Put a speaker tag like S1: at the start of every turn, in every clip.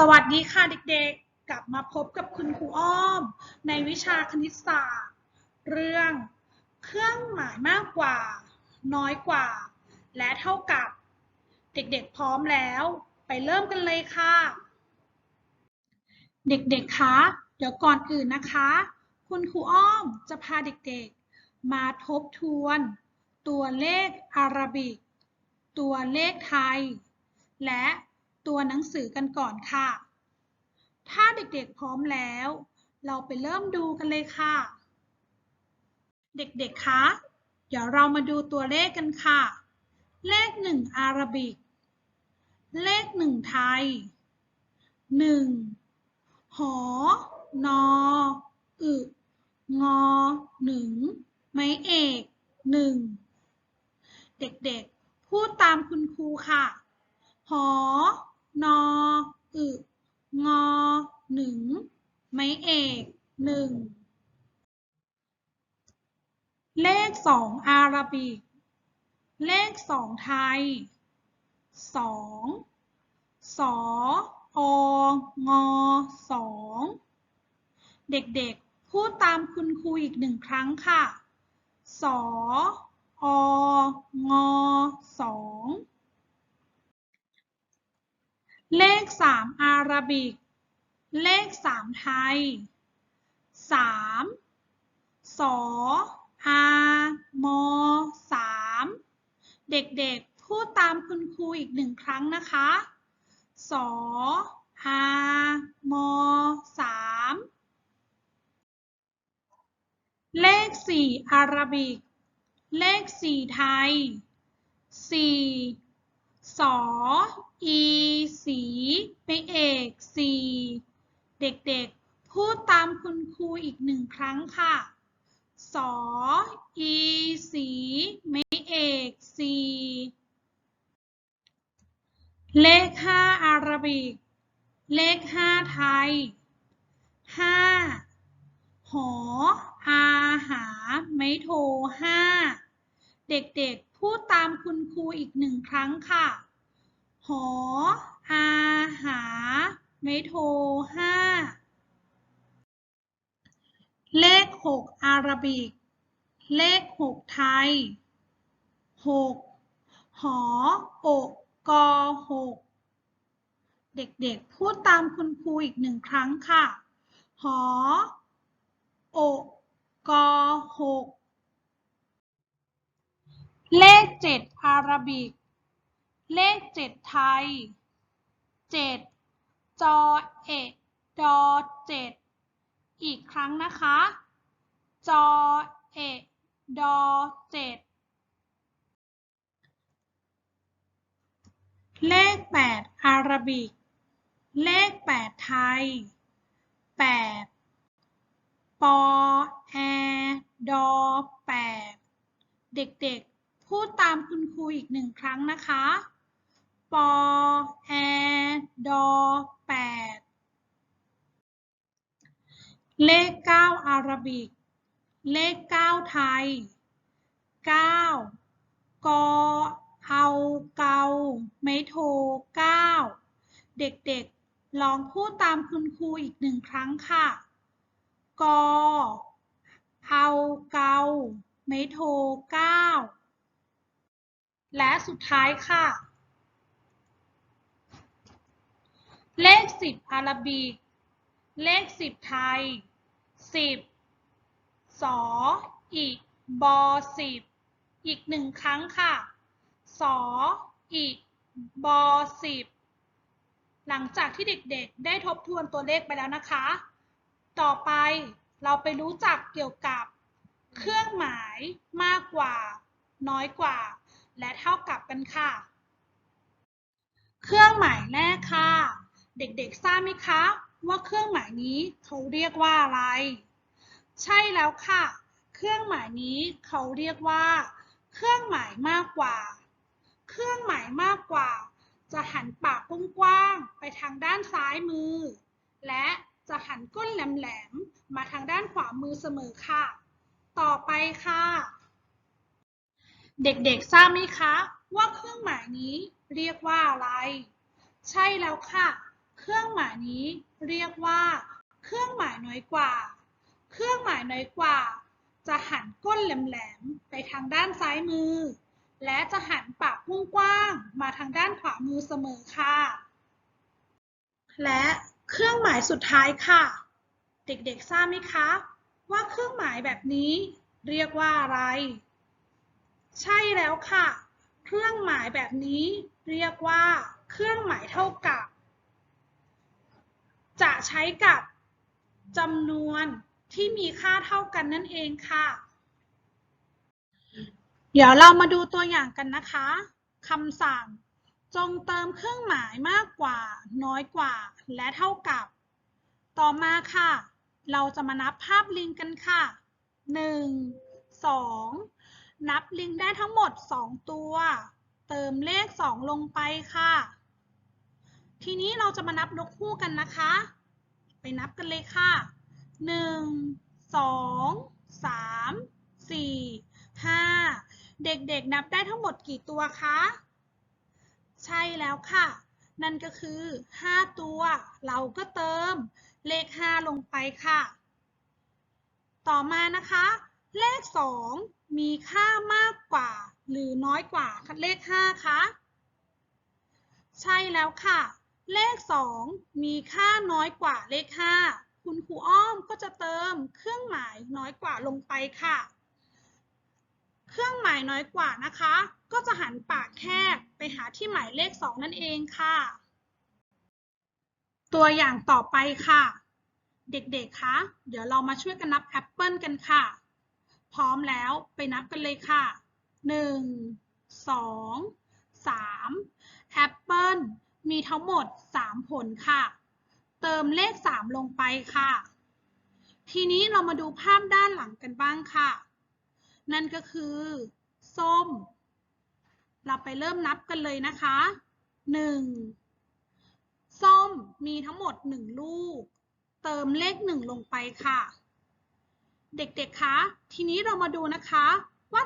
S1: สวัสดีค่ะเด็กๆ กลับมาพบกับคุณครูอ้อม ในวิชาคณิตศาสตร์ เรื่องเครื่องหมายมากกว่า น้อยกว่า และเท่ากับ เด็กๆพร้อมแล้ว ไปเริ่มกันเลยค่ะ เด็กๆคะเดี๋ยวก่อนอื่นนะคะ คุณครูอ้อมจะพาเด็กๆ มาทบทวน ตัวเลขอารบิก ตัวเลขไทย และ ตัวหนังสือกันก่อนค่ะ ถ้าเด็กๆพร้อมแล้ว เราไปเริ่มดูกันเลยค่ะ เด็กๆ คะ เดี๋ยวเรามาดูตัวเลขกันค่ะ เลขหนึ่งอารบิก เลขหนึ่งไทยหนึ่งหอนออึงอหนึ่งไม้เอกหนึ่งเด็กๆ พูดตามคุณครูค่ะ หอ นออึงอหนึ่งไม้เอกหนึ่งเลขสองอาราบิก เลขสองไทยสองสอองอสองเด็กๆ พูดตามคุณครูอีกหนึ่งครั้งค่ะสอองอสอง เลขสามอาราบิก เลขสามไทยสามสออามอสามเด็กๆ พูดตามคุณครูอีกหนึ่งครั้งนะคะ สออามอสามเลขสี่อาราบิก เลขสี่ไทยสี่ สออีสีไมเอกสีเด็กๆ พูดตามคุณครูอีกหนึ่งครั้งค่ะสออีสีไม่เอกสีเลขห้าอารบิก เลขห้าไทยห้าหออาหา ไม่โทห้า เด็กๆ พูดตามคุณครูอีกหนึ่งครั้งค่ะ หออาหา ไม่โทรห้า เลขหกอาราบิก เลขหกไทยหกหออกกอหกเด็กๆ พูดตามคุณครูอีกหนึ่งครั้งค่ะ หออกกอหกเลขเจ็ดอาราบิก เลขเจ็ดไทยเจ็ดจอเอกดอเจ็ดอีกครั้งนะคะ จอเอกดอเจ็ดเลขแปดอาราบิก เลขแปดไทยแปดปอแอดอแปดเด็กๆ พูดตามคุณครูอีกหนึ่งครั้งนะคะ เลขเก้าอาราบิก เลขเก้าไทยเก้ากอเอาเกาไม่โทรเก้าเด็กๆ ลองพูดตามคุณครูอีกหนึ่งครั้งค่ะ กอเอาเกาไม่โทรเก้าและสุดท้ายค่ะ เลขสิบอาราบิก เลขสิบไทยสิบสออีกบอสิบอีกหนึ่งครั้งค่ะสออีกบอสิบหลังจากที่เด็กๆ ได้ทบทวนตัวเลขไปแล้วนะคะ ต่อไปเราไปรู้จักเกี่ยวกับ เครื่องหมายมากกว่า น้อยกว่า และเท่ากับกันค่ะ เครื่องหมายแรกค่ะ เด็กๆ ทราบไหมคะ ว่าเครื่องหมายนี้เขาเรียกว่าอะไร ใช่แล้วค่ะ เครื่องหมายนี้เขาเรียกว่า เครื่องหมายมากกว่า เครื่องหมายมากกว่า จะหันปากกว้างๆไปทางด้านซ้ายมือ และจะหันก้นแหลมๆมาทางด้านขวามือเสมอค่ะ ต่อไปค่ะ เด็กๆทราบไหมคะ ว่าเครื่องหมายนี้เรียกว่าอะไร ใช่แล้วค่ะ เครื่องหมายนี้เรียกว่า เครื่องหมายน้อยกว่า เครื่องหมายน้อยกว่า จะหันก้นแหลมๆไปทางด้านซ้ายมือ และจะหันปากกว้างๆมาทางด้านขวามือเสมอค่ะ และเครื่องหมายสุดท้ายค่ะ เด็กๆทราบไหมคะ ว่าเครื่องหมายแบบนี้ เรียกว่าอะไร ใช่แล้วค่ะ เครื่องหมายแบบนี้ เรียกว่า เครื่องหมายเท่ากับ ใช้กับจำนวนที่มีค่าเท่ากันนั่นเองค่ะ เดี๋ยวเรามาดูตัวอย่างกันนะคะคำสั่งจงเติมเครื่องหมายมากกว่า น้อยกว่า และเท่ากับ ต่อมาค่ะ เราจะมานับภาพลิงกันค่ะ 1 2 นับลิงได้ทั้งหมด 2 ตัว เติมเลข 2 ลงไปค่ะ ทีนี้เราจะมานับนกคู่กันนะคะ นับกันเลยค่ะ 1 2 3 4 5 เด็กๆนับได้ทั้งหมดกี่ตัวคะ ใช่แล้วค่ะ นั่นก็คือ 5 ตัว เราก็เติมเลข 5 ลงไปค่ะ ต่อมานะคะ เลข 2 มีค่ามากกว่า หรือน้อยกว่าเลข 5 คะ ใช่แล้วค่ะ เลข 2 มีค่าน้อยกว่าเลข 5 คุณครูอ้อมก็จะเติมเครื่องหมายน้อยกว่าลงไปค่ะ เครื่องหมายน้อยกว่านะคะ ก็จะหันปากแคบไปหาที่หมายเลข 2 นั่นเองค่ะ ตัวอย่างต่อไปค่ะ เด็กๆ คะ เดี๋ยวเรามาช่วยกันนับแอปเปิลกันค่ะ พร้อมแล้วไปนับกันเลยค่ะ 1 2 3แอปเปิล มีทั้งหมด 3 ผลค่ะ เติมเลข 3 ลงไปค่ะ ทีนี้เรามาดูภาพด้านหลังกันบ้างค่ะ นั่นก็คือ ส้ม เราไปเริ่มนับกันเลยนะคะ 1 ส้มมีทั้งหมด 1 ลูก เติมเลข 1 ลงไปค่ะ เด็กๆ คะ ทีนี้เรามาดูนะคะว่า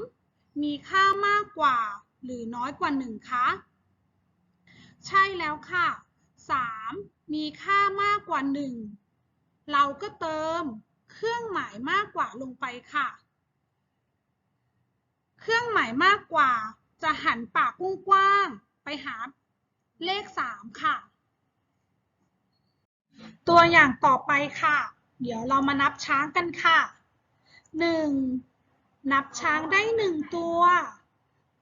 S1: 3 มีค่ามากกว่าหรือน้อยกว่า 1 คะ ใช่แล้วค่ะ 3 มีค่ามากกว่า 1 เราก็เติมเครื่องหมายมากกว่าลงไปค่ะ เครื่องหมายมากกว่า จะหันปากกว้างๆไปหาเลข 3 ค่ะ ตัวอย่างต่อไปค่ะ เดี๋ยวเรามานับช้างกันค่ะ 1. นับช้างได้ 1 ตัว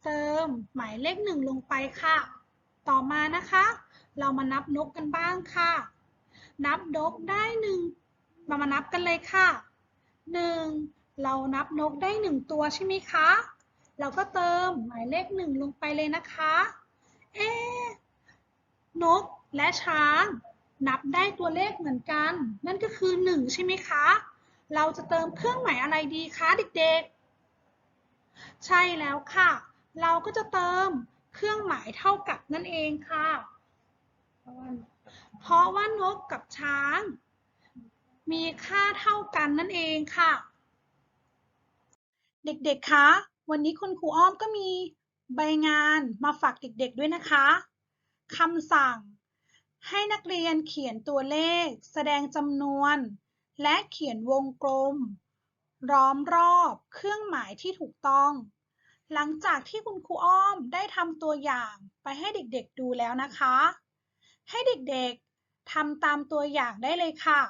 S1: เติมหมายเลข 1 ลงไปค่ะ ต่อมานะคะ เรามานับนกกันบ้างค่ะ นับนกได้หนึ่งมามานับกันเลยค่ะ 1. เรานับนกได้1ตัวใช่ไหมคะ เราก็เติมหมายเลข1ลงไปเลยนะคะ เอ๊ะนกและช้าง นับได้ตัวเลขเหมือนกัน นั่นก็คือ1ใช่ไหมคะ เราจะเติมเครื่องหมายอะไรดีคะเด็กๆ ใช่แล้วค่ะ เราก็จะเติม เครื่องหมายเท่ากับนั่นเองค่ะ เพราะว่านกกับช้าง มีค่าเท่ากันนั่นเองค่ะ เด็กๆ คะ วันนี้คุณครูอ้อมก็มีใบงานมาฝากเด็กๆด้วยนะคะคำสั่ง ให้นักเรียนเขียนตัวเลข แสดงจำนวน และเขียนวงกลมล้อมรอบเครื่องหมายที่ถูกต้อง หลังจากที่คุณครูอ้อมได้ทำตัวอย่างไปให้เด็กๆดูแล้วนะคะ ให้เด็กๆทำตามตัวอย่างได้เลยค่ะ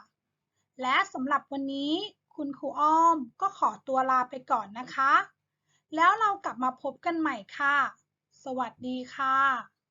S1: และสำหรับวันนี้คุณครูอ้อมก็ขอตัวลาไปก่อนนะคะ แล้วเรากลับมาพบกันใหม่ค่ะ สวัสดีค่ะ